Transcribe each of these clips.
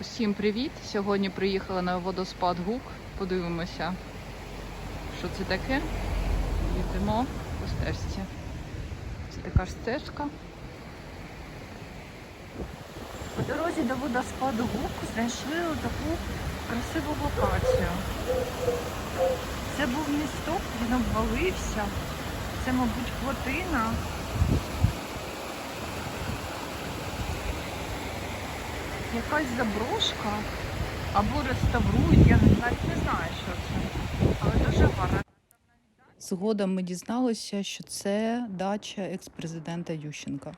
Усім привіт! Сьогодні приїхала на водоспад Гук. Подивимося, що це таке. Йдемо по стежці. Це така ж стежка. По дорозі до водоспаду Гук знайшли таку красиву локацію. Це був місток, він обвалився. Це, мабуть, плотина. Якась заброшка або реставрують, я навіть не знаю, що це. Але дуже гарно. Згодом ми дізналися, що це дача екс-президента Ющенка.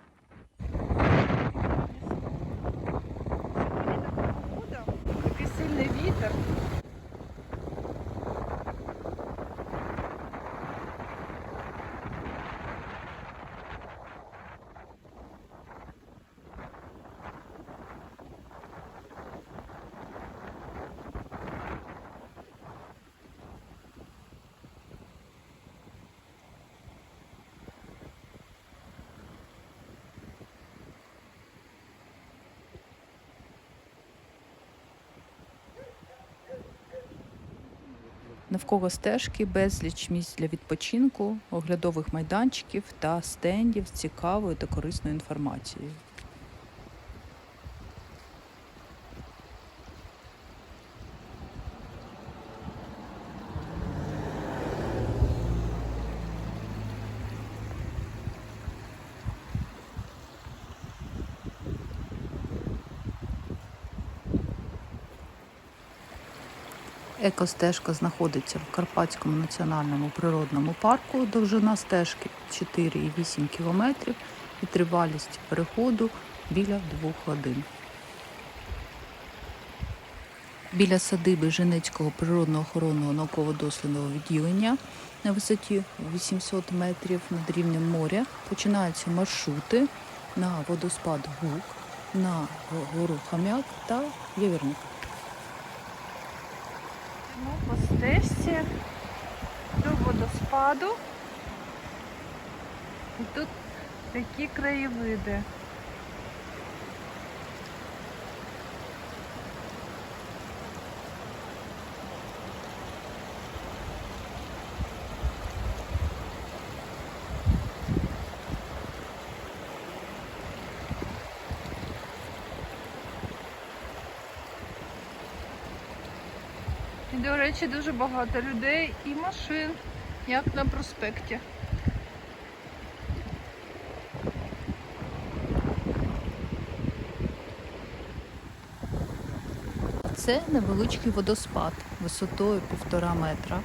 Навколо стежки безліч місць для відпочинку, оглядових майданчиків та стендів з цікавою та корисною інформацією. Екостежка знаходиться в Карпатському національному природному парку. Довжина стежки 4,8 км і тривалість переходу біля 2 годин. Біля садиби Женецького природно-охоронного науково-дослідного відділення на висоті 800 метрів над рівнем моря починаються маршрути на водоспад Гук, на гору Хам'як та Явірник. Йдемо по стежці до водоспаду. І тут такі краєвиди. І, до речі, дуже багато людей і машин, як на проспекті. Це невеличкий водоспад висотою півтора метра.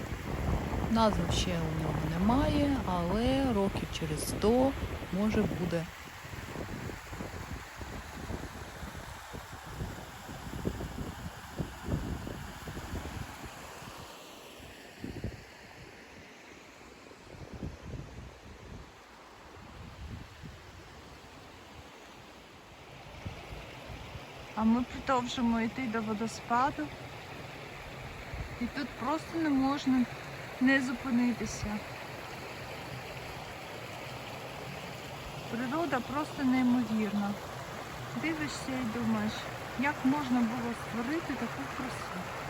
Назви ще у нього немає, але років через 100 може буде. А ми продовжимо йти до водоспаду. І тут просто не можна не зупинитися. Природа просто неймовірна. Дивишся і думаєш, як можна було створити таку красу.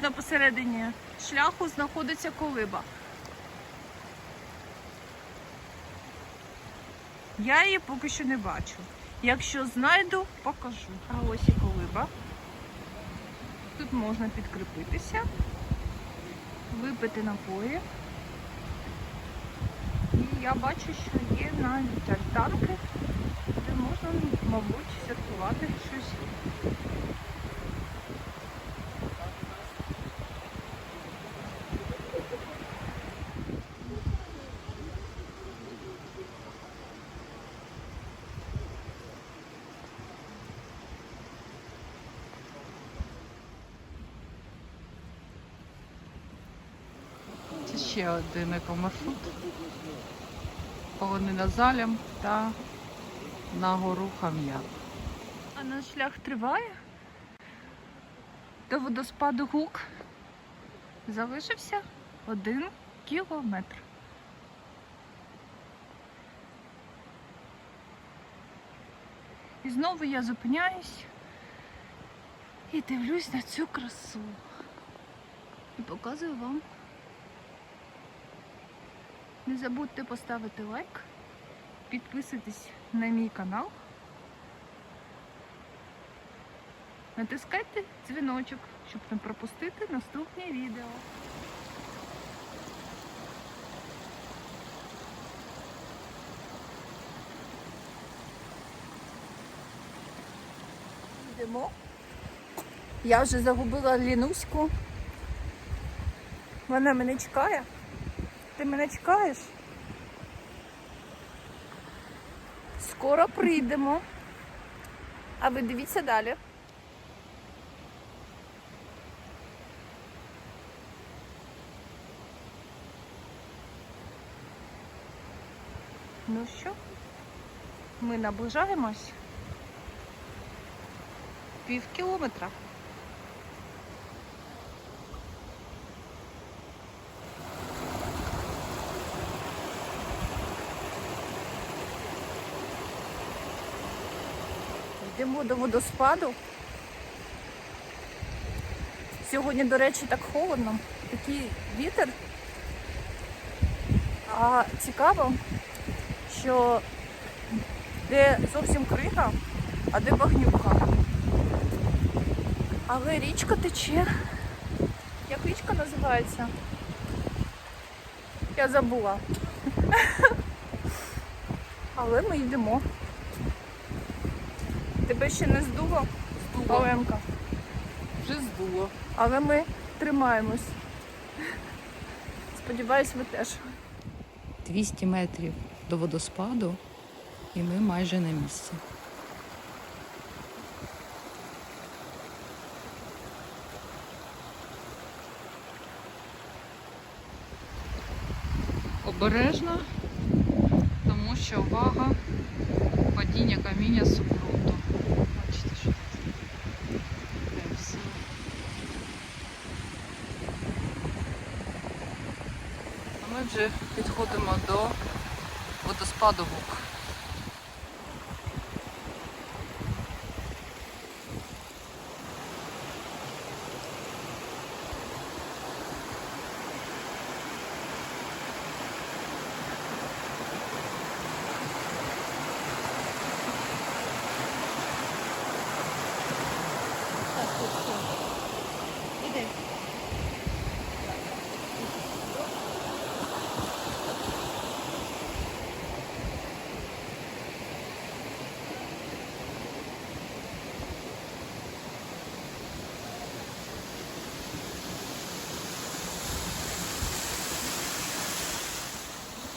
Приблизно посередині шляху знаходиться колиба. Я її поки що не бачу. Якщо знайду, покажу. А ось і колиба. Тут можна підкріпитися, випити напої. І я бачу, що є навіть альтанки, де можна, мабуть, святкувати щось. Ще один екомаршрут. Полонина залям та на гору Хам'як. А наш шлях триває. До водоспаду гук залишився один кілометр. І знову я зупиняюсь і дивлюсь на цю красу. І показую вам. Не забудьте поставити лайк, підписуйтесь на мій канал. Натискайте дзвіночок, щоб не пропустити наступні відео. Йдемо. Я вже загубила лінуську. Вона мене чекає. Ти мене чекаєш? Скоро прийдемо. А ви дивіться далі. Ну що, ми наближаємось. Пів кілометра. Йдемо до водоспаду. Сьогодні, до речі, так холодно. Такий вітер. А цікаво, що де зовсім крига, а де багнюка. Але річка тече. Як річка називається? Я забула. Але ми йдемо. Тебе ще не здуло, Оленка. Вже здуло. Але ми тримаємось. Сподіваюсь, ви теж. 200 метрів до водоспаду, і ми майже на місці. Обережно, тому що вага падіння каміння супруту. Бачите, ми вже підходимо до водоспаду Гук.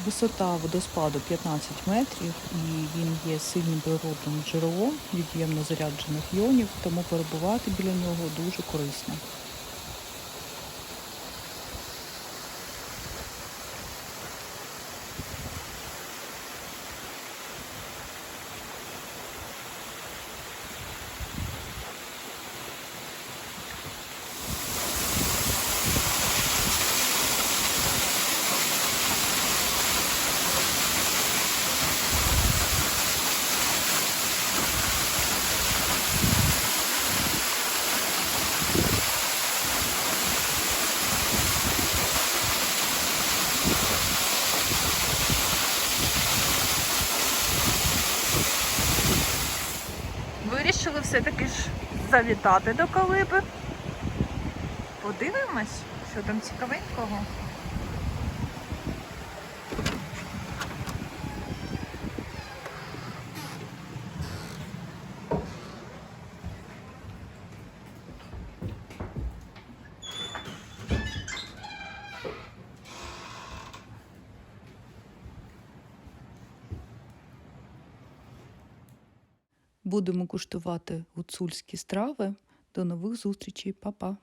Висота водоспаду 15 метрів і він є сильним природним джерелом від'ємно заряджених іонів, тому перебувати біля нього дуже корисно. Вирішили все-таки ж завітати до Калиби. Подивимось, що там цікавенького. Будемо куштувати гуцульські страви. До нових зустрічей, Па-па!